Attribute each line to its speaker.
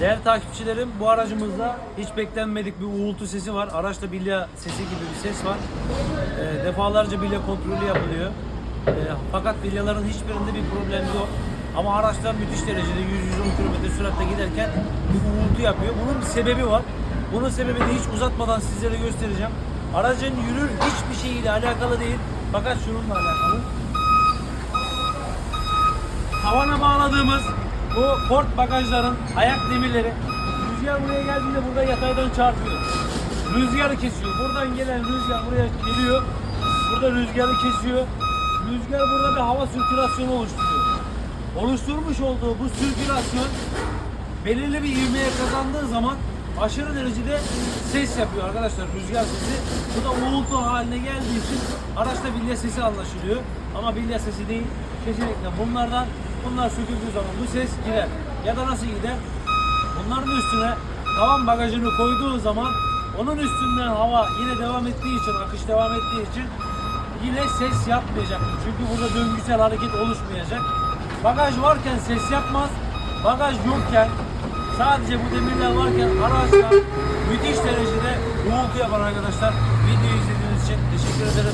Speaker 1: Değerli takipçilerim bu aracımızda hiç beklenmedik bir uğultu sesi var. Araçta bilya sesi gibi bir ses var. Ee, defalarca bilya kontrolü yapılıyor. Ee, fakat bilyaların hiçbirinde bir problem yok. Ama araçlar müthiş derecede 100-110 km süratle giderken bir uğultu yapıyor. Bunun bir sebebi var. Bunun sebebini hiç uzatmadan sizlere göstereceğim. Aracın yürür hiçbir şeyiyle alakalı değil. Fakat şununla alakalı. Tavana bağladığımız bu port bagajların ayak demirleri rüzgar buraya geldiğinde burada yataydan çarpıyor. Rüzgarı kesiyor. Buradan gelen rüzgar buraya geliyor. Burada rüzgarı kesiyor. Rüzgar burada bir hava sirkülasyonu oluşturuyor. Oluşturmuş olduğu bu sirkülasyon belirli bir ivmeye kazandığı zaman aşırı derecede ses yapıyor arkadaşlar rüzgar sesi. Bu da uğultu haline geldiği için araçta bilye sesi anlaşılıyor. Ama bilye sesi değil. Kesinlikle bunlardan bunlar söküldüğü zaman bu ses gider. Ya da nasıl gider? Bunların üstüne tavan bagajını koyduğu zaman onun üstünden hava yine devam ettiği için, akış devam ettiği için yine ses yapmayacaktır. Çünkü burada döngüsel hareket oluşmayacak. Bagaj varken ses yapmaz. Bagaj yokken sadece bu demirler varken araçlar müthiş derecede uğultu yapar arkadaşlar. Videoyu izlediğiniz için teşekkür ederim.